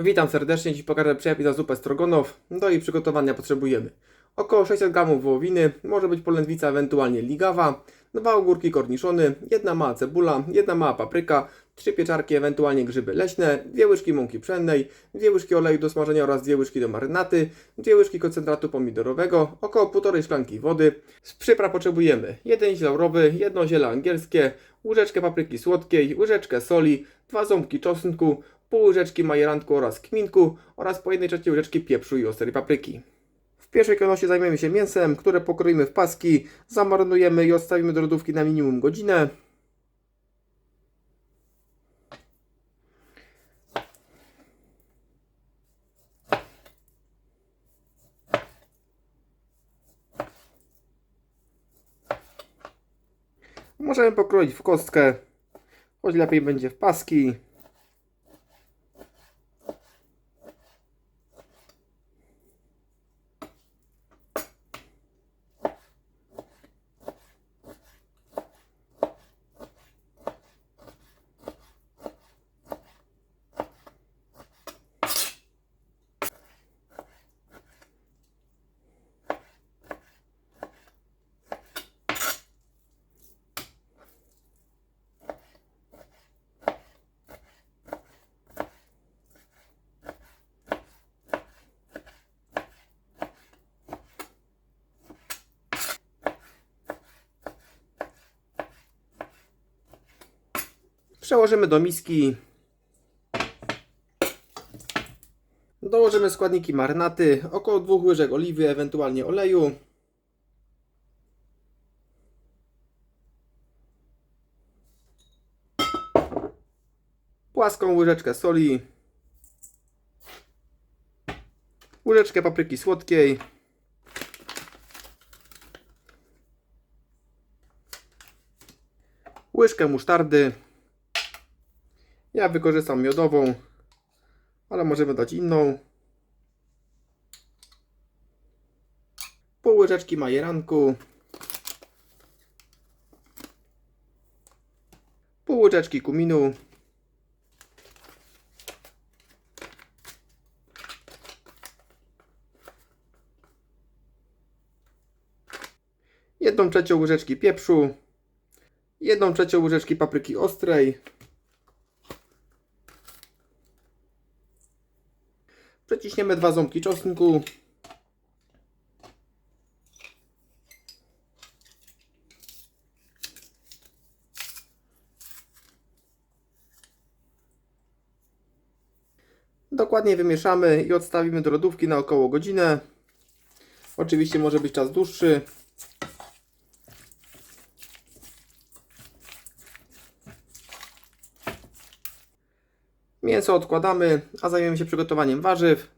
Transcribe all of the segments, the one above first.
Witam serdecznie, dziś pokażę przepis na zupę strogonow. Do jej przygotowania potrzebujemy około 600 g wołowiny, może być polędwica, ewentualnie ligawa, dwa ogórki korniszony, jedna mała cebula, jedna mała papryka, trzy pieczarki, ewentualnie grzyby leśne, dwie łyżki mąki pszennej, dwie łyżki oleju do smażenia oraz dwie łyżki do marynaty, dwie łyżki koncentratu pomidorowego, około półtorej szklanki wody. Z przypraw potrzebujemy jeden ziel laurowy, jedno ziele angielskie, łyżeczkę papryki słodkiej, łyżeczkę soli, dwa ząbki czosnku, pół łyżeczki majeranku oraz kminku oraz po jednej trzeciej łyżeczki pieprzu i ostrej papryki. W pierwszej kolejności zajmiemy się mięsem, które pokroimy w paski, zamarynujemy i odstawimy do lodówki na minimum godzinę. Możemy pokroić w kostkę, choć lepiej będzie w paski. Przełożymy do miski. Dołożymy składniki marynaty, około 2 łyżek oliwy, ewentualnie oleju. Płaską łyżeczkę soli. Łyżeczkę papryki słodkiej. Łyżkę musztardy. Ja wykorzystam miodową, ale możemy dać inną. Pół łyżeczki majeranku. Pół łyżeczki kuminu. Jedną trzecią łyżeczki pieprzu. Jedną trzecią łyżeczki papryki ostrej. Przeciśniemy dwa ząbki czosnku. Dokładnie wymieszamy i odstawimy do lodówki na około godzinę. Oczywiście może być czas dłuższy. Mięso odkładamy, a zajmiemy się przygotowaniem warzyw.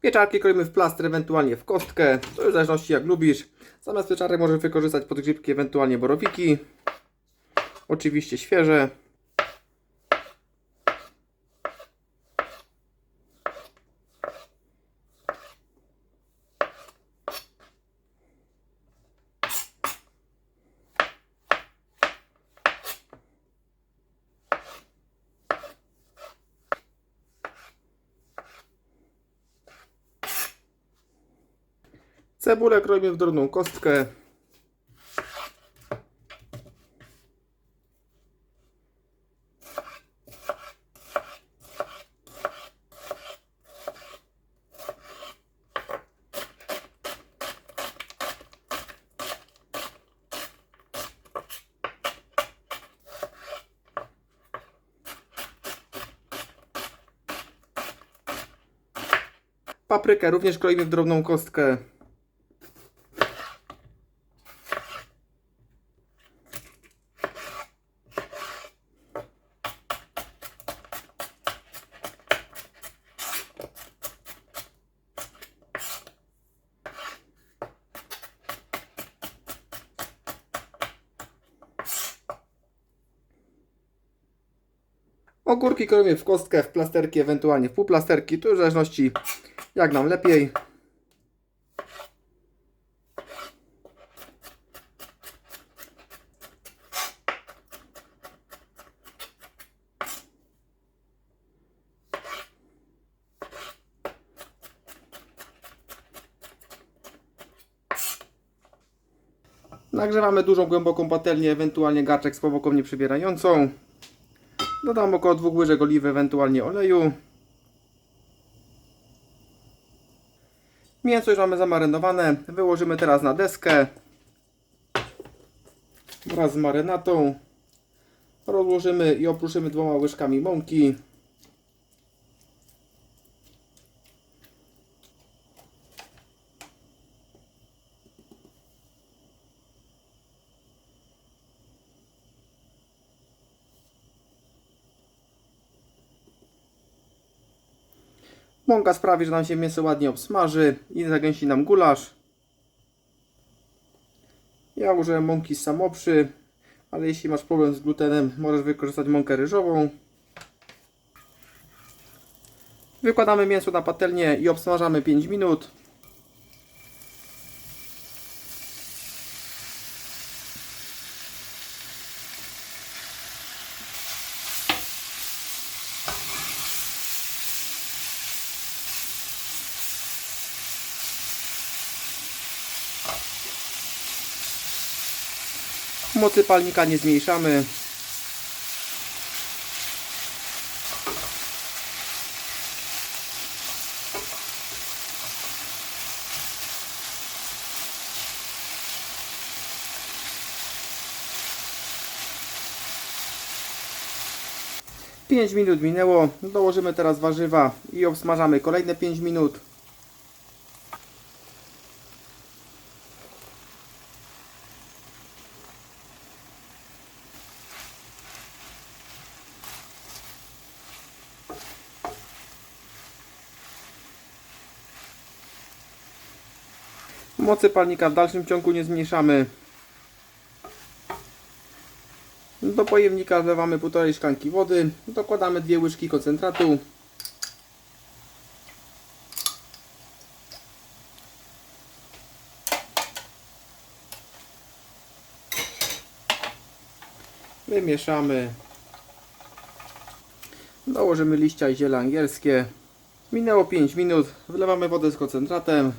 Pieczarki kroimy w plaster, ewentualnie w kostkę, to już w zależności jak lubisz. Zamiast pieczarek możesz wykorzystać podgrzybki, ewentualnie borowiki. Oczywiście świeże. Cebulę kroimy w drobną kostkę. Paprykę również kroimy w drobną kostkę. Ogórki kroimy w kostkę, w plasterki, ewentualnie w półplasterki. Tu w zależności jak nam lepiej. Nagrzewamy dużą, głęboką patelnię, ewentualnie garczek z powłoką nieprzebierającą. Dodam około dwóch łyżek oliwy, ewentualnie oleju. Mięso już mamy zamarynowane. Wyłożymy teraz na deskę wraz z marynatą. Rozłożymy i opruszymy dwoma łyżkami mąki. Mąka sprawi, że nam się mięso ładnie obsmaży i zagęści nam gulasz. Ja użyłem mąki z samoprzy, ale jeśli masz problem z glutenem, możesz wykorzystać mąkę ryżową. Wykładamy mięso na patelnię i obsmażamy 5 minut. Mocy palnika nie zmniejszamy. Pięć minut minęło. Dołożymy teraz warzywa i obsmażamy kolejne 5 minut. Mocy palnika w dalszym ciągu nie zmniejszamy. Do pojemnika wlewamy półtorej szklanki wody. Dokładamy dwie łyżki koncentratu. Wymieszamy. Dołożymy liścia i ziele angielskie. Minęło 5 minut. Wlewamy wodę z koncentratem.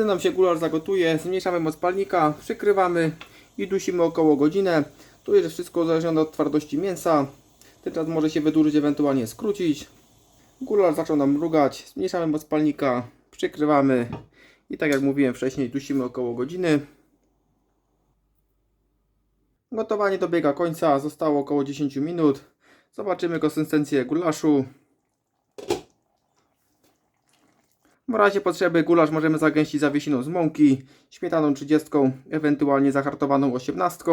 Gdy nam się gulasz zagotuje, zmniejszamy moc palnika, przykrywamy i dusimy około godzinę. Tu jest wszystko uzależnione od twardości mięsa. Ten czas może się wydłużyć, ewentualnie skrócić. Gulasz zaczął nam mrugać, zmniejszamy moc palnika, przykrywamy i tak jak mówiłem wcześniej, dusimy około godziny. Gotowanie dobiega końca, zostało około 10 minut. Zobaczymy konsystencję gulaszu. W razie potrzeby gulasz możemy zagęścić zawiesiną z mąki, śmietaną 30, ewentualnie zahartowaną 18.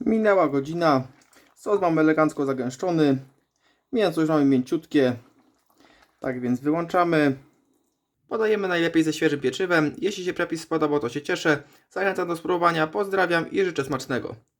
Minęła godzina. Sos mamy elegancko zagęszczony. Mięso już mamy mięciutkie. Tak więc wyłączamy. Podajemy najlepiej ze świeżym pieczywem. Jeśli się przepis spodobał, to się cieszę. Zachęcam do spróbowania. Pozdrawiam i życzę smacznego.